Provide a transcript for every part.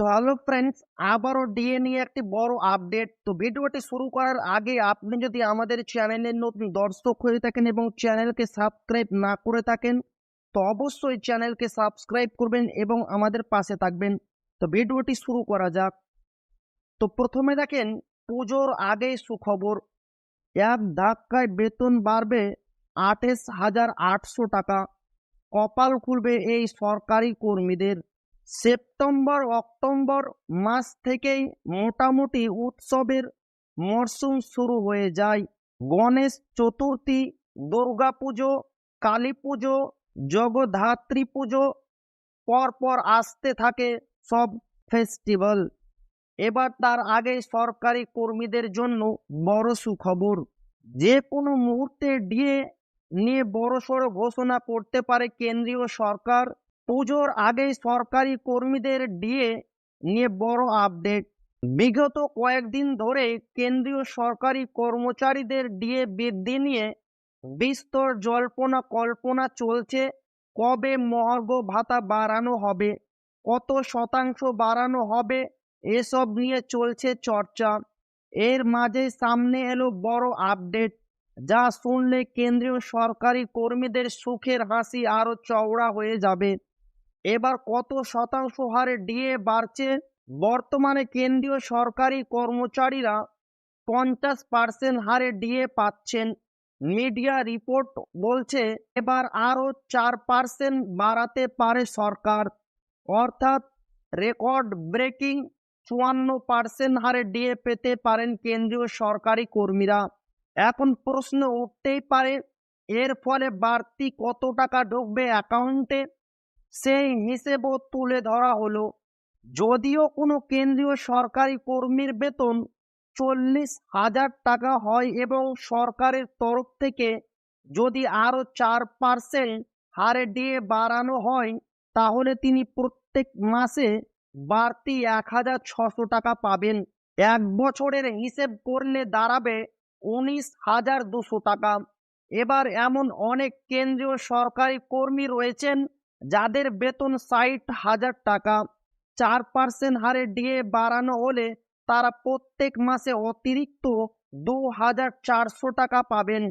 তো hello friends আবারও DA নিয়ে একটি বড় আপডেট তো ভিডিওটি শুরু করার আগে আপনি যদি আমাদের চ্যানেলের নতুন দর্শক হয়ে থাকেন এবং চ্যানেলকে সাবস্ক্রাইব না করে থাকেন, তো অবশ্যই চ্যানেলকে সাবস্ক্রাইব করবেন এবং আমাদের পাশে থাকবেন। তো ভিডিওটি শুরু করা যাক। তো প্রথমে দেখেন, পুজোর আগেই সুখবর। এক ধাক্কায় বেতন বাড়বে আঠাশ হাজার আটশো টাকা। কপাল খুলবে এই সরকারি কর্মীদের। সেপ্টেম্বর, অক্টোবর মাস থেকেই মোটামুটি উৎসবের মরশুম শুরু হয়ে যায়। গণেশ চতুর্থী দুর্গাপুজো কালী পুজো, জগদ্ধাত্রী পুজো পরপর আসতে থাকে সব ফেস্টিভ্যাল। এবার তার আগে সরকারি কর্মীদের জন্য বড় সুখবর, যে কোনো মুহূর্তে ডিএ নিয়ে বড়সড় ঘোষণা করতে পারে কেন্দ্রীয় সরকার। পুজোর আগেই সরকারি কর্মীদের ডিএ নিয়ে বড় আপডেট বিগত কয়েকদিন ধরে কেন্দ্রীয় সরকারি কর্মচারীদের ডিএ বৃদ্ধি নিয়ে বিস্তর জল্পনা কল্পনা চলছে, কবে মহার্ঘ ভাতা বাড়ানো হবে, কত শতাংশ বাড়ানো হবে, এসব নিয়ে চলছে চর্চা। এর মাঝে সামনে এলো বড় আপডেট যা শুনলে কেন্দ্রীয় সরকারি কর্মীদের সুখের হাসি আরও চওড়া হয়ে যাবে। এবার কত শতাংশ হারে ডিএ বাড়ছে? বর্তমানে কেন্দ্রীয় সরকারি কর্মচারীরা পঞ্চাশ পার্সেন্ট হারে ডিএ পাচ্ছেন। মিডিয়া রিপোর্ট বলছে এবার আরও চার পার্সেন্ট বাড়াতে পারে সরকার। অর্থাৎ রেকর্ড ব্রেকিং চুয়ান্ন পার্সেন্ট হারে ডিএ পেতে পারেন কেন্দ্রীয় সরকারি কর্মীরা। এখন প্রশ্ন উঠতেই পারে, এর ফলে বাড়তি কত টাকা ঢুকবে অ্যাকাউন্টে? সেই হিসেবও তুলে ধরা হলো। যদিও কোনো কেন্দ্রীয় সরকারি কর্মীর বেতন চল্লিশ হাজার টাকা হয় এবং সরকারের তরফ থেকে যদি আরও চার পার্সেন্ট হারে দিয়ে বাড়ানো হয়, তাহলে তিনি প্রত্যেক মাসে বাড়তি এক হাজার ছশো টাকা পাবেন। এক বছরের হিসেব করলে দাঁড়াবে উনিশ হাজার দুশো টাকা। এবার এমন অনেক কেন্দ্রীয় সরকারি কর্মী রয়েছেন যাদের বেতন ষাট হাজার টাকা, চার পার্সেন্ট হারে ডিএ বাড়ানো হলে তারা প্রত্যেক মাসে অতিরিক্ত দু হাজার চারশো টাকা পাবেন।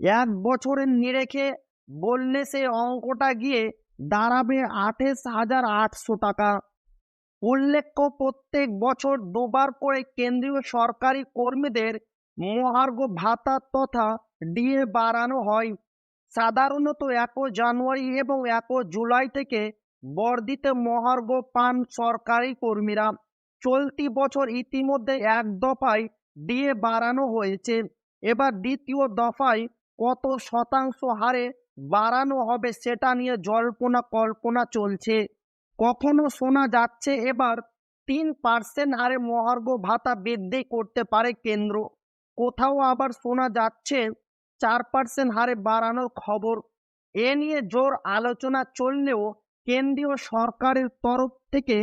এক বছরের নিরেখে বললে সে অঙ্কটা গিয়ে দাঁড়াবে আঠাশ হাজার আটশো টাকা। উল্লেখ্য, প্রত্যেক বছর দুবার করে কেন্দ্রীয় সরকারি কর্মীদের মহার্ঘ ভাতা তথা ডিএ বাড়ানো হয়। সাধারণত এক জানুয়ারি এবং এক জুলাই থেকে বর্ধিত মহার্ঘ পান সরকারি কর্মীরা চলতি বছর ইতিমধ্যে এক দফায় দিয়ে বাড়ানো হয়েছে। এবার দ্বিতীয় দফায় কত শতাংশ হারে বাড়ানো হবে সেটা নিয়ে জল্পনা কল্পনা চলছে। কখনো শোনা যাচ্ছে এবার তিন পার্সেন্ট হারে মহার্ঘ ভাতা বৃদ্ধি করতে পারে কেন্দ্র। কোথাও আবার শোনা যাচ্ছে চার পার্সেন্ট হারে বাড়ানোর খবর। এ নিয়ে জোর আলোচনা চললেও কেন্দ্রীয় সরকারের তরফ থেকে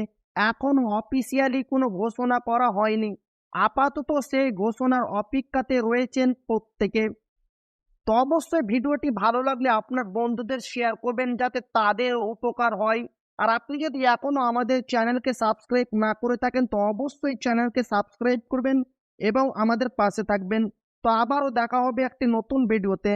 এখন অফিসিয়ালি কোনো ঘোষণা করা হয়নি। আপাতত সেই ঘোষণার অপেক্ষাতে রয়েছেন প্রত্যেকে। তো অবশ্যই ভিডিওটি ভালো লাগলে আপনার বন্ধুদের শেয়ার করবেন যাতে তাদের উপকার হয়। আর আপনি যদি এখনও আমাদের চ্যানেলকে সাবস্ক্রাইব না করে থাকেন, তো অবশ্যই চ্যানেলকে সাবস্ক্রাইব করবেন এবং আমাদের পাশে থাকবেন। তো আবারও দেখা হবে একটি নতুন ভিডিওতে।